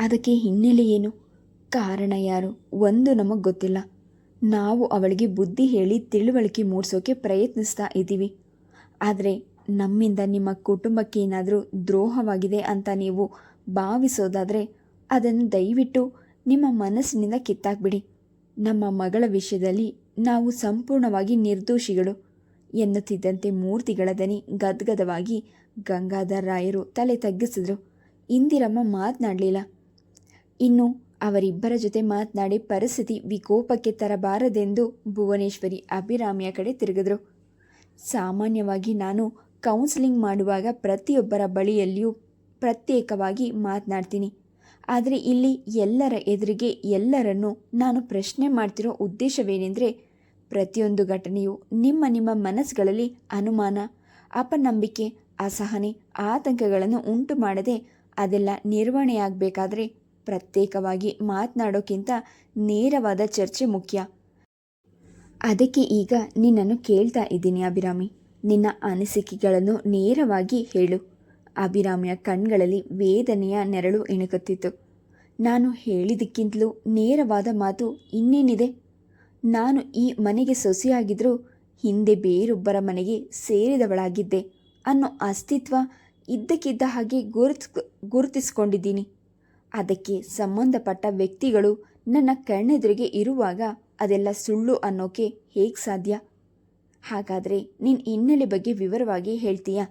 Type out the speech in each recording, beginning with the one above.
ಅದಕ್ಕೆ ಹಿನ್ನೆಲೆ ಏನು? ಕಾರಣ ಯಾರು? ಒಂದು ನಮಗೆ ಗೊತ್ತಿಲ್ಲ. ನಾವು ಅವಳಿಗೆ ಬುದ್ಧಿ ಹೇಳಿ ತಿಳುವಳಿಕೆ ಮೂಡಿಸೋಕೆ ಪ್ರಯತ್ನಿಸ್ತಾ ಇದ್ದೀವಿ. ಆದರೆ ನಮ್ಮಿಂದ ನಿಮ್ಮ ಕುಟುಂಬಕ್ಕೆ ಏನಾದರೂ ದ್ರೋಹವಾಗಿದೆ ಅಂತ ನೀವು ಭಾವಿಸೋದಾದರೆ ಅದನ್ನು ದಯವಿಟ್ಟು ನಿಮ್ಮ ಮನಸ್ಸಿನಿಂದ ಕಿತ್ತಾಕ್ಬಿಡಿ. ನಮ್ಮ ಮಗಳ ವಿಷಯದಲ್ಲಿ ನಾವು ಸಂಪೂರ್ಣವಾಗಿ ನಿರ್ದೋಷಿಗಳು ಎನ್ನುತ್ತಿದ್ದಂತೆ ಮೂರ್ತಿಗಳ ದನಿ ಗದ್ಗದವಾಗಿ ಗಂಗಾಧರ ರಾಯರು ತಲೆ ತಗ್ಗಿಸಿದ್ರು. ಇಂದಿರಮ್ಮ ಮಾತನಾಡಲಿಲ್ಲ. ಇನ್ನು ಅವರಿಬ್ಬರ ಜೊತೆ ಮಾತನಾಡಿ ಪರಿಸ್ಥಿತಿ ವಿಕೋಪಕ್ಕೆ ತರಬಾರದೆಂದು ಭುವನೇಶ್ವರಿ ಅಭಿರಾಮಿಯ ಕಡೆ ತಿರುಗಿದ್ರು. ಸಾಮಾನ್ಯವಾಗಿ ನಾನು ಕೌನ್ಸಿಲಿಂಗ್ ಮಾಡುವಾಗ ಪ್ರತಿಯೊಬ್ಬರ ಬಳಿಯಲ್ಲಿಯೂ ಪ್ರತ್ಯೇಕವಾಗಿ ಮಾತನಾಡ್ತೀನಿ. ಆದರೆ ಇಲ್ಲಿ ಎಲ್ಲರ ಎದುರಿಗೆ ಎಲ್ಲರನ್ನು ನಾನು ಪ್ರಶ್ನೆ ಮಾಡ್ತಿರೋ ಉದ್ದೇಶವೇನೆಂದರೆ ಪ್ರತಿಯೊಂದು ಘಟನೆಯು ನಿಮ್ಮ ನಿಮ್ಮ ಮನಸ್ಸುಗಳಲ್ಲಿ ಅನುಮಾನ, ಅಪನಂಬಿಕೆ, ಅಸಹನೆ, ಆತಂಕಗಳನ್ನು ಉಂಟು ಮಾಡದೆ ಅದೆಲ್ಲ ನಿರ್ವಹಣೆಯಾಗಬೇಕಾದ್ರೆ ಪ್ರತ್ಯೇಕವಾಗಿ ಮಾತನಾಡೋಕ್ಕಿಂತ ನೇರವಾದ ಚರ್ಚೆ ಮುಖ್ಯ. ಅದಕ್ಕೆ ಈಗ ನಿನ್ನನ್ನು ಕೇಳ್ತಾ ಇದ್ದೀನಿ ಅಭಿರಾಮಿ. ನಿನ್ನ ಅನಿಸಿಕೆಗಳನ್ನು ನೇರವಾಗಿ ಹೇಳು. ಅಭಿರಾಮಿಯ ಕಣ್ಗಳಲ್ಲಿ ವೇದನೆಯ ನೆರಳು ಇಣುಕುತ್ತಿತ್ತು ನಾನು ಹೇಳಿದ್ದಕ್ಕಿಂತಲೂ ನೇರವಾದ ಮಾತು ಇನ್ನೇನಿದೆ? ನಾನು ಈ ಮನೆಗೆ ಸೊಸೆಯಾಗಿದ್ದರೂ ಹಿಂದೆ ಬೇರೊಬ್ಬರ ಮನೆಗೆ ಸೇರಿದವಳಾಗಿದ್ದೆ ಅನ್ನೋ ಅಸ್ತಿತ್ವ ಇದ್ದಕ್ಕಿದ್ದ ಹಾಗೆ ಗುರುತ್ ಗುರುತಿಸ್ಕೊಂಡಿದ್ದೀನಿ. ಅದಕ್ಕೆ ಸಂಬಂಧಪಟ್ಟ ವ್ಯಕ್ತಿಗಳು ನನ್ನ ಕಣ್ಣೆದುರಿಗೆ ಇರುವಾಗ ಅದೆಲ್ಲ ಸುಳ್ಳು ಅನ್ನೋಕೆ ಹೇಗೆ ಸಾಧ್ಯ? ಹಾಗಾದರೆ ನಿನ್ನ ಹಿನ್ನೆಲೆ ಬಗ್ಗೆ ವಿವರವಾಗಿ ಹೇಳ್ತೀಯಾ?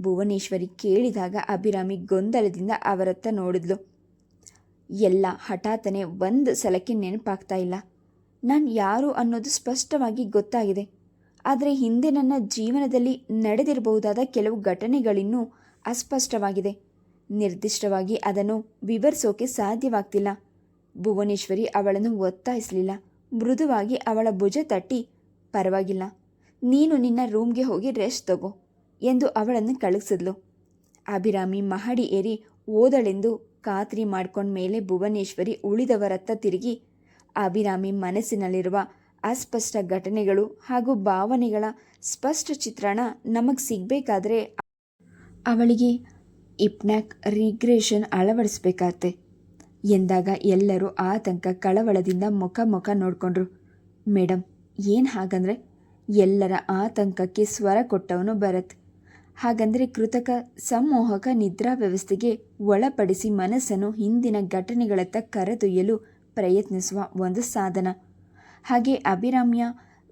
ಭುವನೇಶ್ವರಿ ಕೇಳಿದಾಗ ಅಭಿರಾಮಿ ಗೊಂದಲದಿಂದ ಅವರತ್ತ ನೋಡಿದ್ಲು. ಎಲ್ಲ ಹಠಾತ್ತನೆ ಒಂದು ಸಲಕ್ಕೆ ನೆನಪಾಗ್ತಾ ಇಲ್ಲ. ನಾನು ಯಾರು ಅನ್ನೋದು ಸ್ಪಷ್ಟವಾಗಿ ಗೊತ್ತಾಗಿದೆ. ಆದರೆ ಹಿಂದೆ ನನ್ನ ಜೀವನದಲ್ಲಿ ನಡೆದಿರಬಹುದಾದ ಕೆಲವು ಘಟನೆಗಳಿನ್ನೂ ಅಸ್ಪಷ್ಟವಾಗಿದೆ. ನಿರ್ದಿಷ್ಟವಾಗಿ ಅದನ್ನು ವಿವರಿಸೋಕೆ ಸಾಧ್ಯವಾಗ್ತಿಲ್ಲ. ಭುವನೇಶ್ವರಿ ಅವಳನ್ನು ಒತ್ತಾಯಿಸಲಿಲ್ಲ. ಮೃದುವಾಗಿ ಅವಳ ಭುಜ ತಟ್ಟಿ, ಪರವಾಗಿಲ್ಲ, ನೀನು ನಿನ್ನ ರೂಮ್ಗೆ ಹೋಗಿ ರೆಸ್ಟ್ ತಗೋ ಎಂದು ಅವಳನ್ನು ಕಳಿಸಿದ್ಲು ಅಭಿರಾಮಿ ಮಹಡಿ ಏರಿ ಓದಳೆಂದು ಖಾತ್ರಿ ಮಾಡ್ಕೊಂಡ ಮೇಲೆ ಭುವನೇಶ್ವರಿ ಉಳಿದವರತ್ತ ತಿರುಗಿ, ಅಭಿರಾಮಿ ಮನಸ್ಸಿನಲ್ಲಿರುವ ಅಸ್ಪಷ್ಟ ಘಟನೆಗಳು ಹಾಗೂ ಭಾವನೆಗಳ ಸ್ಪಷ್ಟ ಚಿತ್ರಣ ನಮಗೆ ಸಿಗಬೇಕಾದ್ರೆ ಅವಳಿಗೆ ಇಪ್ನ್ಯಾಕ್ ರಿಗ್ರೇಷನ್ ಅಳವಡಿಸ್ಬೇಕಾತ್ತೆ ಎಂದಾಗ ಎಲ್ಲರೂ ಆತಂಕ ಕಳವಳದಿಂದ ಮುಖ ಮುಖ ನೋಡಿಕೊಂಡ್ರು. ಮೇಡಮ್ ಏನು ಹಾಗಂದ್ರೆ? ಎಲ್ಲರ ಆತಂಕಕ್ಕೆ ಸ್ವರ ಕೊಟ್ಟವನು ಭರತ್. ಹಾಗಂದರೆ ಕೃತಕ ಸಂಮೋಹಕ ನಿದ್ರಾ ವ್ಯವಸ್ಥೆಗೆ ಒಳಪಡಿಸಿ ಮನಸ್ಸನ್ನು ಹಿಂದಿನ ಘಟನೆಗಳತ್ತ ಕರೆದೊಯ್ಯಲು ಪ್ರಯತ್ನಿಸುವ ಒಂದು ಸಾಧನ. ಹಾಗೆ ಅಭಿರಾಮ್ಯ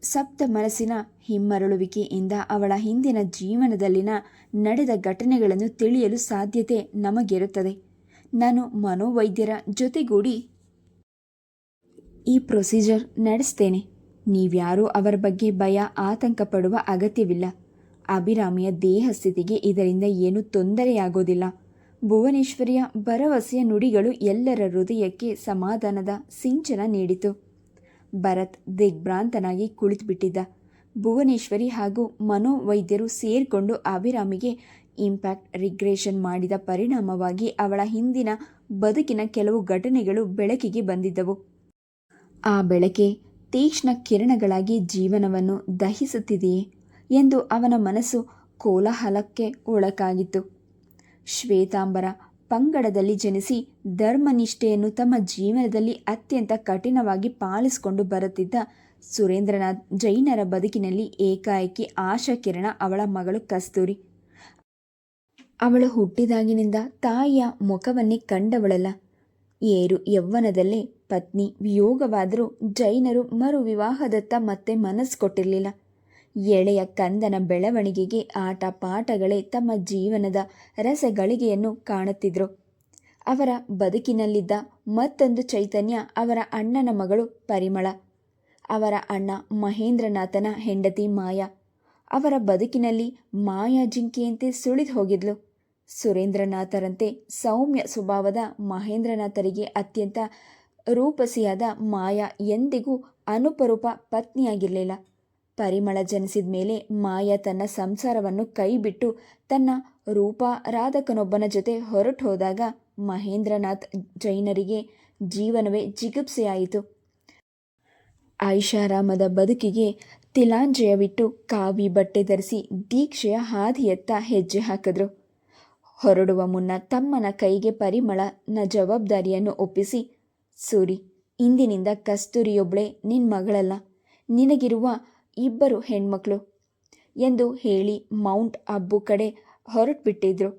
ಸಪ್ತ ಮನಸ್ಸಿನ ಹಿಮ್ಮರಳುವಿಕೆಯಿಂದ ಅವಳ ಹಿಂದಿನ ಜೀವನದಲ್ಲಿನ ನಡೆದ ಘಟನೆಗಳನ್ನು ತಿಳಿಯಲು ಸಾಧ್ಯತೆ ನಮಗಿರುತ್ತದೆ. ನಾನು ಮನೋವೈದ್ಯರ ಜೊತೆಗೂಡಿ ಈ ಪ್ರೊಸೀಜರ್ ನಡೆಸ್ತೇನೆ. ನೀವ್ಯಾರೂ ಅವರ ಬಗ್ಗೆ ಭಯ ಆತಂಕ ಪಡುವ ಅಗತ್ಯವಿಲ್ಲ. ಅಭಿರಾಮಿಯ ದೇಹ ಸ್ಥಿತಿಗೆ ಇದರಿಂದ ಏನೂ ತೊಂದರೆಯಾಗೋದಿಲ್ಲ. ಭುವನೇಶ್ವರಿಯ ಭರವಸೆಯ ನುಡಿಗಳು ಎಲ್ಲರ ಹೃದಯಕ್ಕೆ ಸಮಾಧಾನದ ಸಿಂಚನ ನೀಡಿತು. ಭರತ್ ದಿಗ್ಭ್ರಾಂತನಾಗಿ ಕುಳಿತುಬಿಟ್ಟಿದ್ದ. ಭುವನೇಶ್ವರಿ ಹಾಗೂ ಮನೋವೈದ್ಯರು ಸೇರಿಕೊಂಡು ಅಭಿರಾಮಿಗೆ ಇಂಪ್ಯಾಕ್ಟ್ ರಿಗ್ರೇಷನ್ ಮಾಡಿದ ಪರಿಣಾಮವಾಗಿ ಅವಳ ಹಿಂದಿನ ಬದುಕಿನ ಕೆಲವು ಘಟನೆಗಳು ಬೆಳಕಿಗೆ ಬಂದಿದ್ದವು. ಆ ಬೆಳಕೆ ತೀಕ್ಷ್ಣ ಕಿರಣಗಳಾಗಿ ಜೀವನವನ್ನು ದಹಿಸುತ್ತಿದೆಯೇ ಎಂದು ಅವನ ಮನಸ್ಸು ಕೋಲಾಹಲಕ್ಕೆ ಒಳಕಾಗಿತ್ತು ಶ್ವೇತಾಂಬರ ಪಂಗಡದಲ್ಲಿ ಜನಿಸಿ ಧರ್ಮನಿಷ್ಠೆಯನ್ನು ತಮ್ಮ ಜೀವನದಲ್ಲಿ ಅತ್ಯಂತ ಕಠಿಣವಾಗಿ ಪಾಲಿಸಿಕೊಂಡು ಬರುತ್ತಿದ್ದ ಸುರೇಂದ್ರನಾಥ್ ಜೈನರ ಬದುಕಿನಲ್ಲಿ ಏಕಾಏಕಿ ಆಶಾ ಕಿರಣ ಅವಳ ಮಗಳು ಕಸ್ತೂರಿ. ಅವಳು ಹುಟ್ಟಿದಾಗಿನಿಂದ ತಾಯಿಯ ಮುಖವನ್ನೇ ಕಂಡವಳಲ್ಲ. ಏರು ಯೌವನದಲ್ಲೇ ಪತ್ನಿ ವಿಯೋಗವಾದರೂ ಜೈನರು ಮರು ವಿವಾಹದತ್ತ ಮತ್ತೆ ಮನಸ್ಸು ಕೊಟ್ಟಿರಲಿಲ್ಲ. ಎಳೆಯ ಕಂದನ ಬೆಳವಣಿಗೆಗೆ ಆಟ ಪಾಠಗಳೇ ತಮ್ಮ ಜೀವನದ ರಸಗಳಿಗೆಯನ್ನು ಕಾಣುತ್ತಿದ್ರು. ಅವರ ಬದುಕಿನಲ್ಲಿದ್ದ ಮತ್ತೊಂದು ಚೈತನ್ಯ ಅವರ ಅಣ್ಣನ ಮಗಳು ಪರಿಮಳ. ಅವರ ಅಣ್ಣ ಮಹೇಂದ್ರನಾಥನ ಹೆಂಡತಿ ಮಾಯಾ. ಅವರ ಬದುಕಿನಲ್ಲಿ ಮಾಯಾ ಜಿಂಕೆಯಂತೆ ಸುಳಿದು ಹೋಗಿದ್ಲು. ಸುರೇಂದ್ರನಾಥರಂತೆ ಸೌಮ್ಯ ಸ್ವಭಾವದ ಮಹೇಂದ್ರನಾಥರಿಗೆ ಅತ್ಯಂತ ರೂಪಸಿಯಾದ ಮಾಯಾ ಎಂದಿಗೂ ಅನುಪರೂಪ ಪತ್ನಿಯಾಗಿರಲಿಲ್ಲ. ಪರಿಮಳ ಜನಿಸಿದ ಮೇಲೆ ಮಾಯಾ ತನ್ನ ಸಂಸಾರವನ್ನು ಕೈಬಿಟ್ಟು ತನ್ನ ರೂಪ ರಾಧಕನೊಬ್ಬನ ಜೊತೆ ಹೊರಟು ಹೋದಾಗ ಮಹೇಂದ್ರನಾಥ್ ಜೈನರಿಗೆ ಜೀವನವೇ ಜಿಗುಪ್ಸೆಯಾಯಿತು. ಐಷಾರಾಮದ ಬದುಕಿಗೆ ತಿಲಾಂಜಯವಿಟ್ಟು ಕಾವಿ ಬಟ್ಟೆ ಧರಿಸಿ ದೀಕ್ಷೆಯ ಹಾದಿಯತ್ತ ಹೆಜ್ಜೆ ಹಾಕಿದ್ರು. ಹೊರಡುವ ಮುನ್ನ ತಮ್ಮನ ಕೈಗೆ ಪರಿಮಳನ ಜವಾಬ್ದಾರಿಯನ್ನು ಒಪ್ಪಿಸಿ, ಸೂರಿ, ಇಂದಿನಿಂದ ಕಸ್ತೂರಿಯೊಬ್ಳೆ ನಿನ್ನ ಮಗಳಲ್ಲ. ನಿನಗಿರುವ ಇಬ್ಬರು ಹೆಣ್ಮಕ್ಳು ಎಂದು ಹೇಳಿ ಮೌಂಟ್ ಅಬ್ಬು ಕಡೆ ಹೊರಟುಬಿಟ್ಟಿದ್ರು.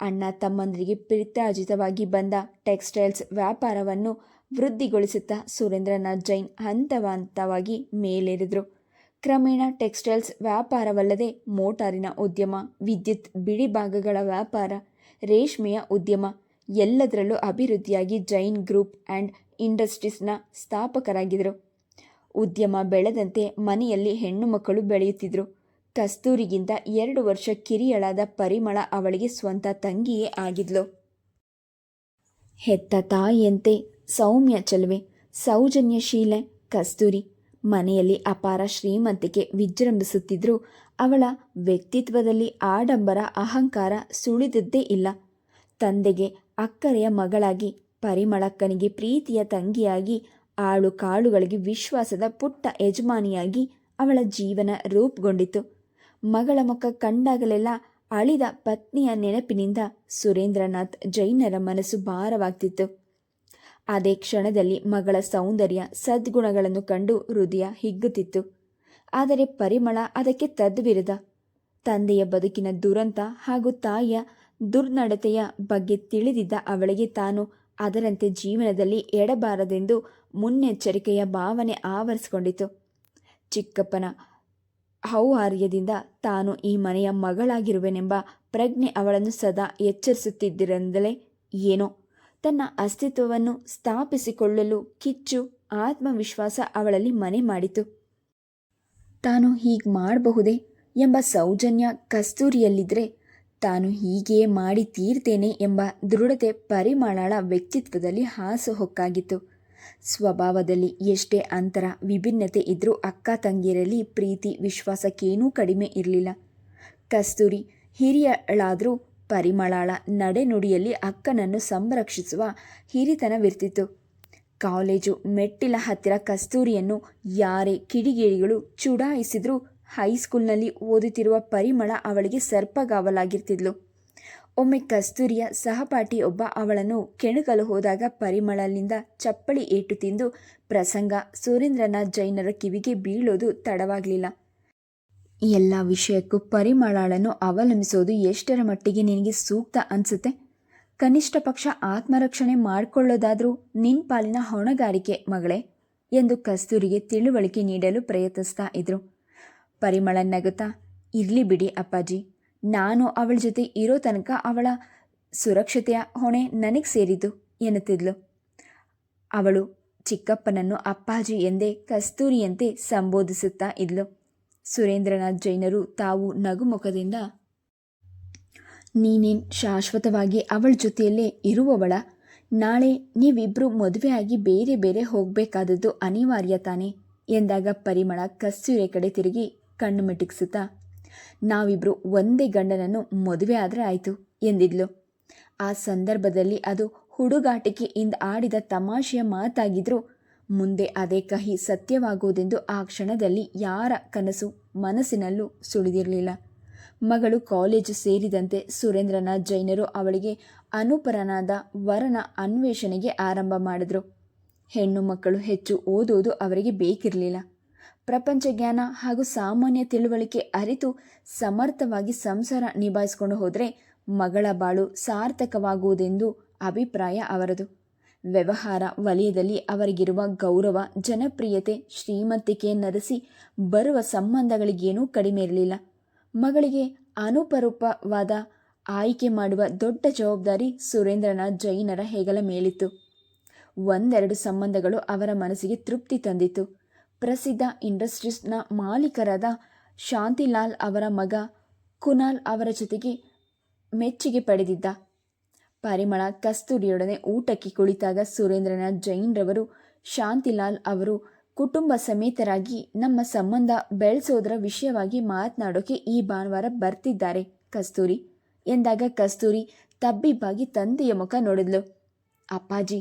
ಅಣ್ಣ ತಮ್ಮಂದರಿಗೆ ಪ್ರೀತಾಜಿತವಾಗಿ ಬಂದ ಟೆಕ್ಸ್ಟೈಲ್ಸ್ ವ್ಯಾಪಾರವನ್ನು ವೃದ್ಧಿಗೊಳಿಸುತ್ತಾ ಸುರೇಂದ್ರನ ಜೈನ್ ಹಂತ ಹಂತವಾಗಿ ಮೇಲೇರಿದ್ರು. ಕ್ರಮೇಣ ಟೆಕ್ಸ್ಟೈಲ್ಸ್ ವ್ಯಾಪಾರವಲ್ಲದೆ ಮೋಟಾರಿನ ಉದ್ಯಮ, ವಿದ್ಯುತ್ ಬಿಡಿ ಭಾಗಗಳ ವ್ಯಾಪಾರ, ರೇಷ್ಮೆಯ ಉದ್ಯಮ, ಎಲ್ಲದರಲ್ಲೂ ಅಭಿವೃದ್ಧಿಯಾಗಿ ಜೈನ್ ಗ್ರೂಪ್ ಆ್ಯಂಡ್ ಇಂಡಸ್ಟ್ರೀಸ್ನ ಸ್ಥಾಪಕರಾಗಿದ್ದರು ಉದ್ಯಮ ಬೆಳೆದಂತೆ ಮನೆಯಲ್ಲಿ ಹೆಣ್ಣು ಮಕ್ಕಳು ಬೆಳೆಯುತ್ತಿದ್ದರು ಕಸ್ತೂರಿಗಿಂತ ಎರಡು ವರ್ಷ ಕಿರಿಯಳಾದ ಪರಿಮಳ ಅವಳಿಗೆ ಸ್ವಂತ ತಂಗಿಯೇ ಆಗಿದ್ಲು. ಹೆತ್ತ ತಾಯಿಯಂತೆ ಸೌಮ್ಯ ಚಲುವೆ, ಸೌಜನ್ಯಶೀಲೆ ಕಸ್ತೂರಿ. ಮನೆಯಲ್ಲಿ ಅಪಾರ ಶ್ರೀಮಂತಿಕೆ ವಿಜೃಂಭಿಸುತ್ತಿದ್ದರೂ ಅವಳ ವ್ಯಕ್ತಿತ್ವದಲ್ಲಿ ಆಡಂಬರ ಅಹಂಕಾರ ಸುಳಿದದ್ದೇ ಇಲ್ಲ. ತಂದೆಗೆ ಅಕ್ಕರೆಯ ಮಗಳಾಗಿ ಪರಿಮಳಕ್ಕನಿಗೆ ಪ್ರೀತಿಯ ತಂಗಿಯಾಗಿ ಆಳು ಕಾಳುಗಳಿಗೆ ವಿಶ್ವಾಸದ ಪುಟ್ಟ ಯಜಮಾನಿಯಾಗಿ ಅವಳ ಜೀವನ ರೂಪುಗೊಂಡಿತು. ಮಗಳ ಮುಖ ಕಂಡಾಗಲೆಲ್ಲ ಅಳಿದ ಪತ್ನಿಯ ನೆನಪಿನಿಂದ ಸುರೇಂದ್ರನಾಥ್ ಜೈನರ ಮನಸ್ಸು ಭಾರವಾಗ್ತಿತ್ತು. ಅದೇ ಕ್ಷಣದಲ್ಲಿ ಮಗಳ ಸೌಂದರ್ಯ ಸದ್ಗುಣಗಳನ್ನು ಕಂಡು ಹೃದಯ ಹಿಗ್ಗುತ್ತಿತ್ತು. ಆದರೆ ಪರಿಮಳ ಅದಕ್ಕೆ ತದ್ವಿರದ ತಂದೆಯ ಬದುಕಿನ ದುರಂತ ಹಾಗೂ ತಾಯಿಯ ದುರ್ನಡತೆಯ ಬಗ್ಗೆ ತಿಳಿದಿದ್ದ ಅವಳಿಗೆ ತಾನು ಅದರಂತೆ ಜೀವನದಲ್ಲಿ ಎಡಬಾರದೆಂದು ಮುನ್ನೆಚ್ಚರಿಕೆಯ ಭಾವನೆ ಆವರಿಸಿಕೊಂಡಿತು. ಚಿಕ್ಕಪ್ಪನ ಹೌಹಾರ್ಯದಿಂದ ತಾನು ಈ ಮನೆಯ ಮಗಳಾಗಿರುವೆನೆಂಬ ಪ್ರಜ್ಞೆ ಅವಳನ್ನು ಸದಾ ಎಚ್ಚರಿಸುತ್ತಿದ್ದರಿಂದಲೇ ಏನೋ. ತನ್ನ ಅಸ್ತಿತ್ವವನ್ನು ಸ್ಥಾಪಿಸಿಕೊಳ್ಳಲು ಕಿಚ್ಚು ಆತ್ಮವಿಶ್ವಾಸ ಅವಳಲ್ಲಿ ಮನೆ ಮಾಡಿತು. ತಾನು ಹೀಗೆ ಮಾಡಬಹುದೇ ಎಂಬ ಸೌಜನ್ಯ ಕಸ್ತೂರಿಯಲ್ಲಿದ್ದರೆ ತಾನು ಹೀಗೆ ಮಾಡಿ ತೀರ್ತೇನೆ ಎಂಬ ದೃಢತೆ ಪರಿಮಳಳ ವ್ಯಕ್ತಿತ್ವದಲ್ಲಿ ಹಾಸುಹೊಕ್ಕಾಗಿತ್ತು ಸ್ವಭಾವದಲ್ಲಿ ಎಷ್ಟೇ ಅಂತರ ವಿಭಿನ್ನತೆ ಇದ್ದರೂ ಅಕ್ಕ ತಂಗಿಯರಲ್ಲಿ ಪ್ರೀತಿ ವಿಶ್ವಾಸಕ್ಕೇನೂ ಕಡಿಮೆ ಇರಲಿಲ್ಲ. ಕಸ್ತೂರಿ ಹಿರಿಯಳಾದರೂ ಪರಿಮಳಾಳ ನಡೆನುಡಿಯಲ್ಲಿ ಅಕ್ಕನನ್ನು ಸಂರಕ್ಷಿಸುವ ಹಿರಿತನವಿರ್ತಿತ್ತು ಕಾಲೇಜು ಮೆಟ್ಟಿಲ ಹತ್ತಿರ ಕಸ್ತೂರಿಯನ್ನು ಯಾರೇ ಕಿಡಿಗೇಡಿಗಳು ಚುಡಾಯಿಸಿದ್ರೂ ಹೈಸ್ಕೂಲ್ನಲ್ಲಿ ಓದುತ್ತಿರುವ ಪರಿಮಳ ಅವಳಿಗೆ ಸರ್ಪಗಾವಲಾಗಿರ್ತಿದ್ಲು. ಒಮ್ಮೆ ಕಸ್ತೂರಿಯ ಸಹಪಾಠಿಯೊಬ್ಬ ಅವಳನ್ನು ಕೆಣಕಲು ಹೋದಾಗ ಪರಿಮಳಲಿಂದ ಚಪ್ಪಳಿ ಏಟು ತಿಂದು ಪ್ರಸಂಗ, ಸುರೇಂದ್ರನ ಜೈನರ ಕಿವಿಗೆ ಬೀಳೋದು ತಡವಾಗಲಿಲ್ಲ. ಎಲ್ಲ ವಿಷಯಕ್ಕೂ ಪರಿಮಳಳನ್ನು ಅವಲಂಬಿಸೋದು ಎಷ್ಟರ ಮಟ್ಟಿಗೆ ನಿನಗೆ ಸೂಕ್ತ ಅನಿಸುತ್ತೆ? ಕನಿಷ್ಠ ಪಕ್ಷ ಆತ್ಮರಕ್ಷಣೆ ಮಾಡಿಕೊಳ್ಳೋದಾದರೂ ನಿನ್ನ ಪಾಲಿನ ಹೊಣೆಗಾರಿಕೆ ಮಗಳೇ ಎಂದು ಕಸ್ತೂರಿಗೆ ತಿಳುವಳಿಕೆ ನೀಡಲು ಪ್ರಯತ್ನಿಸ್ತಾ ಇದ್ರು. ಪರಿಮಳ ನಗುತ್ತಾ, ಇರಲಿ ಬಿಡಿ ಅಪ್ಪಾಜಿ, ನಾನು ಅವಳ ಜೊತೆ ಇರೋ ತನಕ ಅವಳ ಸುರಕ್ಷತೆಯ ಹೊಣೆ ನನಗೆ ಸೇರಿದ್ದು, ಎನ್ನುತ್ತಿದ್ಲು. ಅವಳು ಚಿಕ್ಕಪ್ಪನನ್ನು ಅಪ್ಪಾಜಿ ಎಂದೇ ಕಸ್ತೂರಿಯಂತೆ ಸಂಬೋಧಿಸುತ್ತಾ ಇದ್ಲು. ಸುರೇಂದ್ರನಾಥ್ ಜೈನರು ತಾವು ನಗುಮುಖದಿಂದ ನೀನೇನು ಶಾಶ್ವತವಾಗಿ ಅವಳ ಜೊತೆಯಲ್ಲೇ ಇರುವವಳ? ನಾಳೆ ನೀವಿಬ್ಬರು ಮದುವೆಯಾಗಿ ಬೇರೆ ಬೇರೆ ಹೋಗಬೇಕಾದದ್ದು ಅನಿವಾರ್ಯ ತಾನೆ, ಎಂದಾಗ ಪರಿಮಳ ಕಸ್ತೂರಿಯ ಕಡೆ ತಿರುಗಿ ಕಣ್ಣು ಮಿಟುಕಿಸುತ್ತಾ, ನಾವಿಬ್ರು ಒಂದೇ ಗಂಡನನ್ನು ಮದುವೆ ಆದರೆ ಆಯಿತು, ಎಂದಿದ್ಲು. ಆ ಸಂದರ್ಭದಲ್ಲಿ ಅದು ಹುಡುಗಾಟಿಕೆಯಿಂದ ಆಡಿದ ತಮಾಷೆಯ ಮಾತಾಗಿದ್ರೂ, ಮುಂದೆ ಅದೇ ಕಹಿ ಸತ್ಯವಾಗುವುದೆಂದು ಆ ಕ್ಷಣದಲ್ಲಿ ಯಾರ ಕನಸು ಮನಸ್ಸಿನಲ್ಲೂ ಸುಳಿದಿರಲಿಲ್ಲ. ಮಗಳು ಕಾಲೇಜು ಸೇರಿದಂತೆ ಸುರೇಂದ್ರನ ಜೈನರು ಅವಳಿಗೆ ಅನುಪರನಾದ ವರನ ಅನ್ವೇಷಣೆಗೆ ಆರಂಭ ಮಾಡಿದ್ರು. ಹೆಣ್ಣು ಮಕ್ಕಳು ಹೆಚ್ಚು ಓದುವುದು ಅವರಿಗೆ ಬೇಕಿರಲಿಲ್ಲ. ಪ್ರಪಂಚ ಜ್ಞಾನ ಹಾಗೂ ಸಾಮಾನ್ಯ ತಿಳುವಳಿಕೆ ಅರಿತು ಸಮರ್ಥವಾಗಿ ಸಂಸಾರ ನಿಭಾಯಿಸಿಕೊಂಡು ಹೋದರೆ ಮಗಳ ಬಾಳು ಸಾರ್ಥಕವಾಗುವುದೆಂದು ಅಭಿಪ್ರಾಯ ಅವರದು. ವ್ಯವಹಾರ ವಲಯದಲ್ಲಿ ಅವರಿಗಿರುವ ಗೌರವ, ಜನಪ್ರಿಯತೆ, ಶ್ರೀಮಂತಿಕೆ ಶ್ರೀಮಂತಿಕೆಯನ್ನರಸಿ ಬರುವ ಸಂಬಂಧಗಳಿಗೇನೂ ಕಡಿಮೆ ಇರಲಿಲ್ಲ. ಮಗಳಿಗೆ ಅನುಪರೂಪವಾದ ಆಯ್ಕೆ ಮಾಡುವ ದೊಡ್ಡ ಜವಾಬ್ದಾರಿ ಸುರೇಂದ್ರನ, ಜೈನರ ಹೆಗಲ ಮೇಲಿತ್ತು. ಒಂದೆರಡು ಸಂಬಂಧಗಳು ಅವರ ಮನಸ್ಸಿಗೆ ತೃಪ್ತಿ ತಂದಿತ್ತು. ಪ್ರಸಿದ್ಧ ಇಂಡಸ್ಟ್ರೀಸ್ನ ಮಾಲೀಕರಾದ ಶಾಂತಿಲಾಲ್ ಅವರ ಮಗ ಕುನಾಲ್ ಅವರ ಜೊತೆಗೆ ಮೆಚ್ಚುಗೆ ಪಡೆದಿದ್ದ ಪರಿಮಳ ಕಸ್ತೂರಿಯೊಡನೆ ಊಟಕ್ಕೆ ಕುಳಿತಾಗ ಸುರೇಂದ್ರನಾಥ್ ಜೈನ್ರವರು ಶಾಂತಿಲಾಲ್ ಅವರು ಕುಟುಂಬ ಸಮೇತರಾಗಿ ನಮ್ಮ ಸಂಬಂಧ ಬೆಳೆಸೋದರ ವಿಷಯವಾಗಿ ಮಾತನಾಡೋಕೆ ಈ ಭಾನುವಾರ ಬರ್ತಿದ್ದಾರೆ ಕಸ್ತೂರಿ ಎಂದಾಗ ಕಸ್ತೂರಿ ತಬ್ಬಿಬ್ಬಾಗಿ ತಂದೆಯ ಮುಖ ನೋಡಿದ್ಲು. ಅಪ್ಪಾಜಿ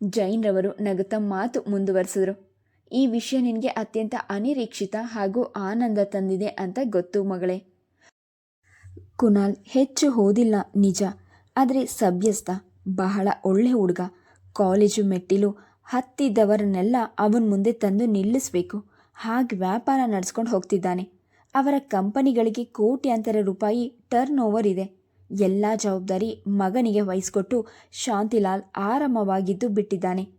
ಜೈನ್ರವರು ನಗುತ್ತಾ ಮಾತು ಮುಂದುವರೆಸಿದ್ರು. ಈ ವಿಷಯ ನಿನಗೆ ಅತ್ಯಂತ ಅನಿರೀಕ್ಷಿತ ಹಾಗೂ ಆನಂದ ತಂದಿದೆ ಅಂತ ಗೊತ್ತು ಮಗಳೇ. ಕುನಾಲ್, ಹೆಚ್ಚು ಓದಿಲ್ಲ ನಿಜ, ಆದರೆ ಸಭ್ಯಸ್ಥ, ಬಹಳ ಒಳ್ಳೆ ಹುಡುಗ. ಕಾಲೇಜು ಮೆಟ್ಟಿಲು ಹತ್ತಿದ್ದವರನ್ನೆಲ್ಲ ಅವನ ಮುಂದೆ ತಂದು ನಿಲ್ಲಿಸಬೇಕು. ಹಾಗೆ ವ್ಯಾಪಾರ ನಡೆಸ್ಕೊಂಡು ಹೋಗ್ತಿದ್ದಾನೆ. ಅವರ ಕಂಪನಿಗಳಿಗೆ ಕೋಟ್ಯಾಂತರ ರೂಪಾಯಿ ಟರ್ನ್ ಓವರ್ ಇದೆ. ಎಲ್ಲ ಜವಾಬ್ದಾರಿ ಮಗನಿಗೆ ವಹಿಸ್ಕೊಟ್ಟು ಶಾಂತಿಲಾಲ್ ಆರಾಮವಾಗಿದ್ದು ಬಿಟ್ಟಿದ್ದಾನೆ.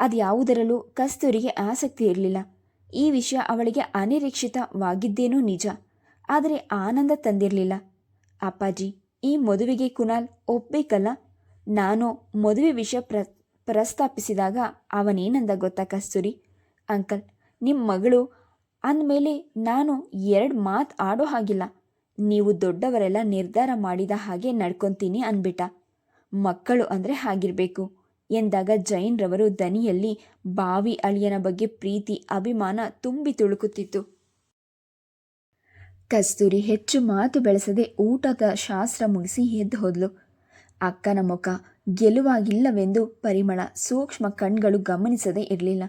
ಅದ್ಯಾವುದರಲ್ಲೂ ಕಸ್ತೂರಿಗೆ ಆಸಕ್ತಿ ಇರಲಿಲ್ಲ. ಈ ವಿಷಯ ಅವಳಿಗೆ ಅನಿರೀಕ್ಷಿತವಾಗಿದ್ದೇನೂ ನಿಜ. ಆದರೆ ಆನಂದ ತಂದಿರಲಿಲ್ಲ. ಅಪ್ಪಾಜಿ, ಈ ಮದುವೆಗೆ ಕುನಾಲ್ ಒಪ್ಪಬೇಕಲ್ಲ ನಾನು ಮದುವೆ ವಿಷಯ ಪ್ರ, ಪ್ರಸ್ತಾಪಿಸಿದಾಗ ಅವನೇನಂದ ಗೊತ್ತಾ ಕಸ್ತೂರಿ? ಅಂಕಲ್ ನಿಮ್ಮ ಮಗಳು ಅಂದಮೇಲೆ ನಾನು ಎರಡು ಮಾತು ಆಡೋ ಹಾಗಿಲ್ಲ. ನೀವು ದೊಡ್ಡವರೆಲ್ಲ ನಿರ್ಧಾರ ಮಾಡಿದ ಹಾಗೆ ನಡ್ಕೊತೀನಿ ಅಂದ್ಬಿಟ್ಟ. ಮಕ್ಕಳು ಅಂದರೆ ಹಾಗಿರಬೇಕು. ಎಂದಾಗ ಜೈನ್ರವರು ದನಿಯಲ್ಲಿ ಬಾವಿ ಅಳಿಯನ ಬಗ್ಗೆ ಪ್ರೀತಿ, ಅಭಿಮಾನ ತುಂಬಿ ತುಳುಕುತ್ತಿತ್ತು. ಕಸ್ತೂರಿ ಹೆಚ್ಚು ಮಾತು ಬೆಳೆಸದೆ ಊಟದ ಶಾಸ್ತ್ರ ಮುಗಿಸಿ ಎದ್ದು ಹೋದ್ಲು. ಅಕ್ಕನ ಮುಖ ಗೆಲುವಾಗಿಲ್ಲವೆಂದು ಪರಿಮಳ ಸೂಕ್ಷ್ಮ ಕಣ್ಗಳು ಗಮನಿಸದೇ ಇರಲಿಲ್ಲ.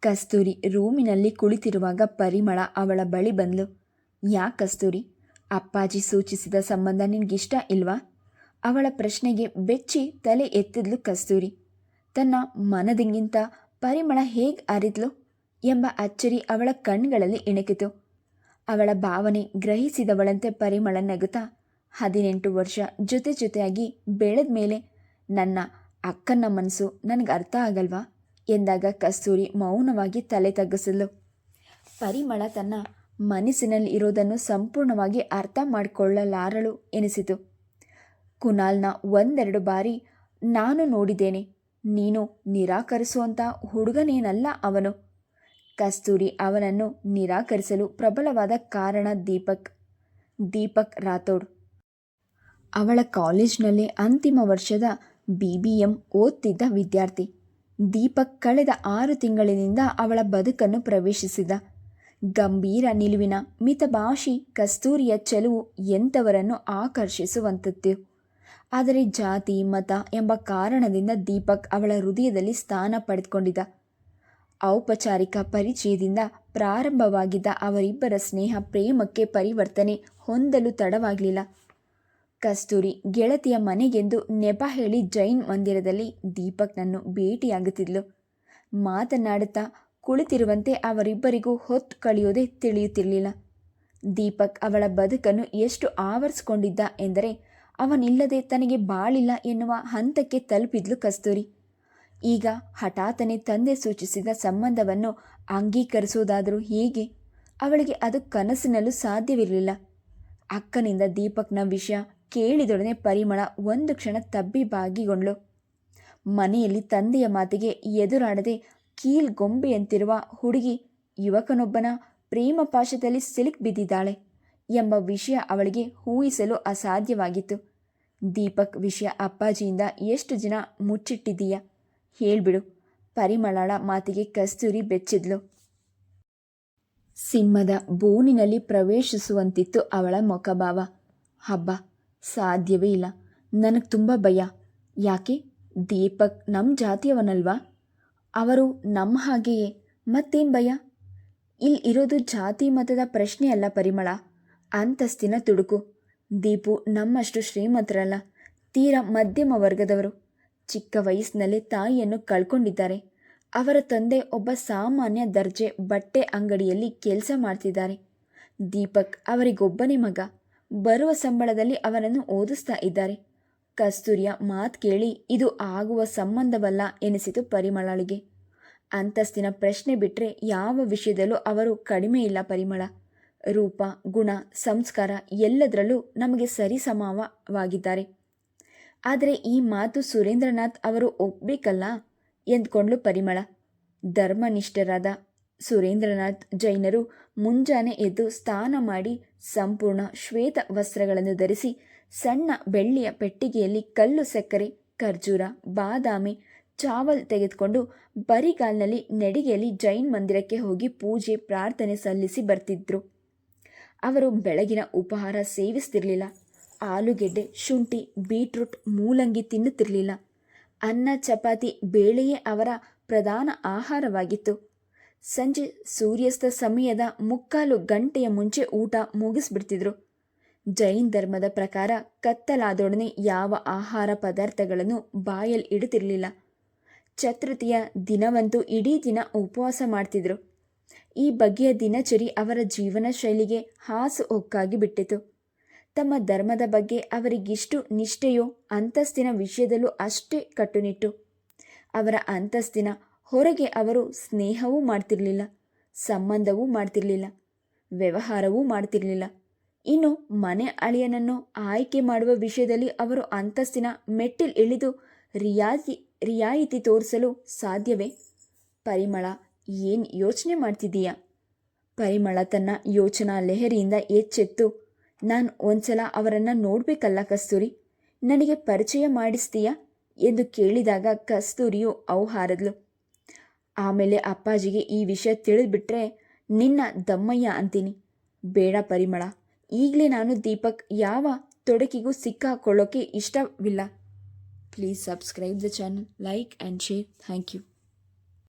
ಕಸ್ತೂರಿ ರೂಮಿನಲ್ಲಿ ಕುಳಿತಿರುವಾಗ ಪರಿಮಳ ಅವಳ ಬಳಿ ಬಂದ್ಲು. ಯಾ ಕಸ್ತೂರಿ, ಅಪ್ಪಾಜಿ ಸೂಚಿಸಿದ ಸಂಬಂಧ ನಿನ್ಗಿಷ್ಟ ಇಲ್ವಾ? ಅವಳ ಪ್ರಶ್ನೆಗೆ ಬೆಚ್ಚಿ ತಲೆ ಎತ್ತಿದ್ಲು ಕಸ್ತೂರಿ. ತನ್ನ ಮನದಿಂಗಿಂತ ಪರಿಮಳ ಹೇಗೆ ಅರಿದ್ಲು ಎಂಬ ಅಚ್ಚರಿ ಅವಳ ಕಣ್ಗಳಲ್ಲಿ ಇಣಕಿತು. ಅವಳ ಭಾವನೆ ಗ್ರಹಿಸಿದವಳಂತೆ ಪರಿಮಳ ನಗುತ್ತಾ, ಹದಿನೆಂಟು ವರ್ಷ ಜೊತೆ ಜೊತೆಯಾಗಿ ಬೆಳೆದ ಮೇಲೆ, ನನ್ನ ಅಕ್ಕನ ಮನಸ್ಸು ನನಗೆ ಅರ್ಥ ಆಗಲ್ವಾ ಎಂದಾಗ ಕಸ್ತೂರಿ ಮೌನವಾಗಿ ತಲೆ ತಗ್ಗಿಸಲು ಪರಿಮಳ ತನ್ನ ಮನಸ್ಸಿನಲ್ಲಿ ಇರೋದನ್ನು ಸಂಪೂರ್ಣವಾಗಿ ಅರ್ಥ ಮಾಡಿಕೊಳ್ಳಲಾರಳು ಎನಿಸಿತು. ಕುನಾಲ್ನ ಒಂದೆರಡು ಬಾರಿ ನಾನು ನೋಡಿದ್ದೇನೆ ನೀನು ನಿರಾಕರಿಸುವಂಥ ಹುಡುಗನೇನಲ್ಲ ಅವನು. ಕಸ್ತೂರಿ ಅವನನ್ನು ನಿರಾಕರಿಸಲು ಪ್ರಬಲವಾದ ಕಾರಣ ದೀಪಕ್. ದೀಪಕ್ ರಾಥೋಡ್. ಅವಳ ಕಾಲೇಜ್ನಲ್ಲಿ ಅಂತಿಮ ವರ್ಷದ ಬಿ ಬಿ ಎಂ ಓದ್ತಿದ್ದ ವಿದ್ಯಾರ್ಥಿ. ದೀಪಕ್ ಕಳೆದ ಆರು ತಿಂಗಳಿನಿಂದ ಅವಳ ಬದುಕನ್ನು ಪ್ರವೇಶಿಸಿದ. ಗಂಭೀರ ನಿಲುವಿನ ಮಿತಭಾಷಿ ಕಸ್ತೂರಿಯ ಚೆಲುವು ಎಂಥವರನ್ನು ಆಕರ್ಷಿಸುವಂಥದ್ದು. ಆದರೆ ಜಾತಿ, ಮತ ಎಂಬ ಕಾರಣದಿಂದ ದೀಪಕ್ ಅವಳ ಹೃದಯದಲ್ಲಿ ಸ್ಥಾನ ಪಡೆದುಕೊಂಡಿದ್ದ. ಔಪಚಾರಿಕ ಪರಿಚಯದಿಂದ ಪ್ರಾರಂಭವಾಗಿದ್ದ ಅವರಿಬ್ಬರ ಸ್ನೇಹ ಪ್ರೇಮಕ್ಕೆ ಪರಿವರ್ತನೆ ಹೊಂದಲು ತಡವಾಗಲಿಲ್ಲ. ಕಸ್ತೂರಿ ಗೆಳತಿಯ ಮನೆಗೆಂದು ನೆಪ ಹೇಳಿ ಜೈನ್ ಮಂದಿರದಲ್ಲಿ ದೀಪಕ್ನನ್ನು ಭೇಟಿಯಾಗುತ್ತಿದ್ಲು. ಮಾತನಾಡುತ್ತಾ ಕುಳಿತಿರುವಂತೆ ಅವರಿಬ್ಬರಿಗೂ ಹೊತ್ತು ಕಳೆಯೋದೇ ತಿಳಿಯುತ್ತಿರಲಿಲ್ಲ. ದೀಪಕ್ ಅವಳ ಬದುಕನ್ನು ಎಷ್ಟು ಆವರಿಸಿಕೊಂಡಿದ್ದ ಎಂದರೆ ಅವನಿಲ್ಲದೆ ತನಗೆ ಬಾಳಿಲ್ಲ ಎನ್ನುವ ಹಂತಕ್ಕೆ ತಲುಪಿದ್ಲು ಕಸ್ತೂರಿ. ಈಗ ಹಠಾತನೇ ತಂದೆ ಸೂಚಿಸಿದ ಸಂಬಂಧವನ್ನು ಅಂಗೀಕರಿಸುವುದಾದರೂ ಹೇಗೆ? ಅವಳಿಗೆ ಅದು ಕನಸಿನಲ್ಲೂ ಸಾಧ್ಯವಿರಲಿಲ್ಲ. ಅಕ್ಕನಿಂದ ದೀಪಕ್ನ ವಿಷಯ ಕೇಳಿದೊಡನೆ ಪರಿಮಳ ಒಂದು ಕ್ಷಣ ತಬ್ಬಿ ಬಾಗಿಗೊಂಡ್ಳು ಮನೆಯಲ್ಲಿ ತಂದೆಯ ಮಾತಿಗೆ ಎದುರಾಡದೆ ಕೀಲ್ಗೊಂಬೆಯಂತಿರುವ ಹುಡುಗಿ ಯುವಕನೊಬ್ಬನ ಪ್ರೇಮ ಪಾಶದಲ್ಲಿ ಸಿಲುಕ್ ಬಿದ್ದಿದ್ದಾಳೆ ಎಂಬ ವಿಷಯ ಅವಳಿಗೆ ಊಹಿಸಲು ಅಸಾಧ್ಯವಾಗಿತ್ತು. ದೀಪಕ್ ವಿಷಯ ಅಪ್ಪಾಜಿಯಿಂದ ಎಷ್ಟು ಜನ ಮುಚ್ಚಿಟ್ಟಿದ್ದೀಯ? ಹೇಳ್ಬಿಡು. ಪರಿಮಳಳ ಮಾತಿಗೆ ಕಸ್ತೂರಿ ಬೆಚ್ಚಿದ್ಲು. ಸಿಂಹದ ಬೋನಿನಲ್ಲಿ ಪ್ರವೇಶಿಸುವಂತಿತ್ತು ಅವಳ ಮುಖಭಾವ. ಹಬ್ಬ. ಸಾಧ್ಯವೇ ಇಲ್ಲ. ನನಗೆ ತುಂಬ ಭಯ. ಯಾಕೆ? ದೀಪಕ್ ನಮ್ಮ ಜಾತಿಯವನಲ್ವಾ? ಅವರು ನಮ್ಮ ಹಾಗೆಯೇ. ಮತ್ತೇನು ಭಯ? ಇಲ್ಲಿ ಇರೋದು ಜಾತಿ ಮತದ ಪ್ರಶ್ನೆ ಅಲ್ಲ ಪರಿಮಳ. ಅಂತಸ್ತಿನ ತುಡುಕು. ದೀಪು ನಮ್ಮಷ್ಟು ಶ್ರೀಮಂತರಲ್ಲ, ತೀರಾ ಮಧ್ಯಮ ವರ್ಗದವರು. ಚಿಕ್ಕ ವಯಸ್ಸಿನಲ್ಲೇ ತಾಯಿಯನ್ನು ಕಳ್ಕೊಂಡಿದ್ದಾರೆ. ಅವರ ತಂದೆ ಒಬ್ಬ ಸಾಮಾನ್ಯ ದರ್ಜೆ ಬಟ್ಟೆ ಅಂಗಡಿಯಲ್ಲಿ ಕೆಲಸ ಮಾಡ್ತಿದ್ದಾರೆ. ದೀಪಕ್ ಅವರಿಗೊಬ್ಬನೇ ಮಗ. ಬರುವ ಸಂಬಳದಲ್ಲಿ ಅವನನ್ನು ಓದಿಸ್ತಾ ಇದ್ದಾರೆ. ಕಸ್ತೂರಿಯ ಮಾತು ಕೇಳಿ ಇದು ಆಗುವ ಸಂಬಂಧವಲ್ಲ ಎನಿಸಿತು ಪರಿಮಳಳಿಗೆ. ಅಂತಸ್ತಿನ ಪ್ರಶ್ನೆ ಬಿಟ್ಟರೆ ಯಾವ ವಿಷಯದಲ್ಲೂ ಅವರು ಕಡಿಮೆ ಇಲ್ಲ ಪರಿಮಳ. ರೂಪ, ಗುಣ, ಸಂಸ್ಕಾರ ಎಲ್ಲದರಲ್ಲೂ ನಮಗೆ ಸರಿಸಮವಾಗಿದ್ದಾರೆ ಆದರೆ ಈ ಮಾತು ಸುರೇಂದ್ರನಾಥ್ ಅವರು ಒಪ್ಪಬೇಕಲ್ಲ? ಎಂದ್ಕೊಂಡ್ಲು ಪರಿಮಳ. ಧರ್ಮನಿಷ್ಠರಾದ ಸುರೇಂದ್ರನಾಥ್ ಜೈನರು ಮುಂಜಾನೆ ಎದ್ದು ಸ್ನಾನ ಮಾಡಿ ಸಂಪೂರ್ಣ ಶ್ವೇತ ವಸ್ತ್ರಗಳನ್ನು ಧರಿಸಿ ಸಣ್ಣ ಬೆಳ್ಳಿಯ ಪೆಟ್ಟಿಗೆಯಲ್ಲಿ ಕಲ್ಲು ಸಕ್ಕರೆ, ಖರ್ಜೂರ, ಬಾದಾಮಿ, ಚಾವಲ್ ತೆಗೆದುಕೊಂಡು ಬರಿಗಾಲ್ನಲ್ಲಿ ನೆಡಿಗೆಯಲ್ಲಿ ಜೈನ್ ಮಂದಿರಕ್ಕೆ ಹೋಗಿ ಪೂಜೆ, ಪ್ರಾರ್ಥನೆ ಸಲ್ಲಿಸಿ ಬರ್ತಿದ್ರು. ಅವರು ಬೆಳಗಿನ ಉಪಹಾರ ಸೇವಿಸ್ತಿರಲಿಲ್ಲ. ಆಲೂಗೆಡ್ಡೆ, ಶುಂಠಿ, ಬೀಟ್ರೂಟ್, ಮೂಲಂಗಿ ತಿನ್ನುತ್ತಿರಲಿಲ್ಲ. ಅನ್ನ, ಚಪಾತಿ ಬೇಳೆಯೇ ಅವರ ಪ್ರಧಾನ ಆಹಾರವಾಗಿತ್ತು. ಸಂಜೆ ಸೂರ್ಯಾಸ್ತ ಸಮಯದ ಮುಕ್ಕಾಲು ಗಂಟೆಯ ಮುಂಚೆ ಊಟ ಮುಗಿಸ್ಬಿಡ್ತಿದ್ರು. ಜೈನ್ ಧರ್ಮದ ಪ್ರಕಾರ ಕತ್ತಲಾದೊಡನೆ ಯಾವ ಆಹಾರ ಪದಾರ್ಥಗಳನ್ನು ಬಾಯಲ್ಲಿ ಇಡುತ್ತಿರಲಿಲ್ಲ. ಚತುರ್ಥಿಯ ದಿನವಂತೂ ಇಡೀ ದಿನ ಉಪವಾಸ ಮಾಡ್ತಿದ್ರು. ಈ ಬಗೆಯ ದಿನಚರಿ ಅವರ ಜೀವನ ಶೈಲಿಗೆ ಹಾಸು ಹೊಕ್ಕಾಗಿ ಬಿಟ್ಟಿತು. ತಮ್ಮ ಧರ್ಮದ ಬಗ್ಗೆ ಅವರಿಗಿಷ್ಟು ನಿಷ್ಠೆಯೋ ಅಂತಸ್ತಿನ ವಿಷಯದಲ್ಲೂ ಅಷ್ಟೇ ಕಟ್ಟುನಿಟ್ಟು. ಅವರ ಅಂತಸ್ತಿನ ಹೊರಗೆ ಅವರು ಸ್ನೇಹವೂ ಮಾಡ್ತಿರಲಿಲ್ಲ, ಸಂಬಂಧವೂ ಮಾಡ್ತಿರಲಿಲ್ಲ, ವ್ಯವಹಾರವೂ ಮಾಡ್ತಿರಲಿಲ್ಲ. ಇನ್ನು ಮನೆ ಅಳಿಯನನ್ನು ಆಯ್ಕೆ ಮಾಡುವ ವಿಷಯದಲ್ಲಿ ಅವರು ಅಂತಸ್ತಿನ ಮೆಟ್ಟಿಲ್ ಇಳಿದು ರಿಯಾಯಿತಿ ರಿಯಾಯಿತಿ ತೋರಿಸಲು ಸಾಧ್ಯವೇ? ಪರಿಮಳ ಏನು ಯೋಚನೆ ಮಾಡ್ತಿದ್ದೀಯ? ಪರಿಮಳ ತನ್ನ ಯೋಚನಾ ಲೆಹರಿಯಿಂದ ಎಚ್ಚೆತ್ತು. ನಾನು ಒಂದ್ಸಲ ಅವರನ್ನು ನೋಡಬೇಕಲ್ಲ ಕಸ್ತೂರಿ? ನನಗೆ ಪರಿಚಯ ಮಾಡಿಸ್ತೀಯಾ? ಎಂದು ಕೇಳಿದಾಗ ಕಸ್ತೂರಿಯು ಔಹಾರದ್ಲು ಆಮೇಲೆ ಅಪ್ಪಾಜಿಗೆ ಈ ವಿಷಯ ತಿಳಿದ್ಬಿಟ್ರೆ ನಿನ್ನ ದಮ್ಮಯ್ಯ ಅಂತೀನಿ. ಬೇಡ ಪರಿಮಳ, ಈಗಲೇ ನಾನು ದೀಪಕ್ ಯಾವ ತೊಡಕಿಗೂ ಸಿಕ್ಕಾಕೊಳ್ಳೋಕೆ ಇಷ್ಟವಿಲ್ಲ. Please subscribe the channel, like and share, thank you.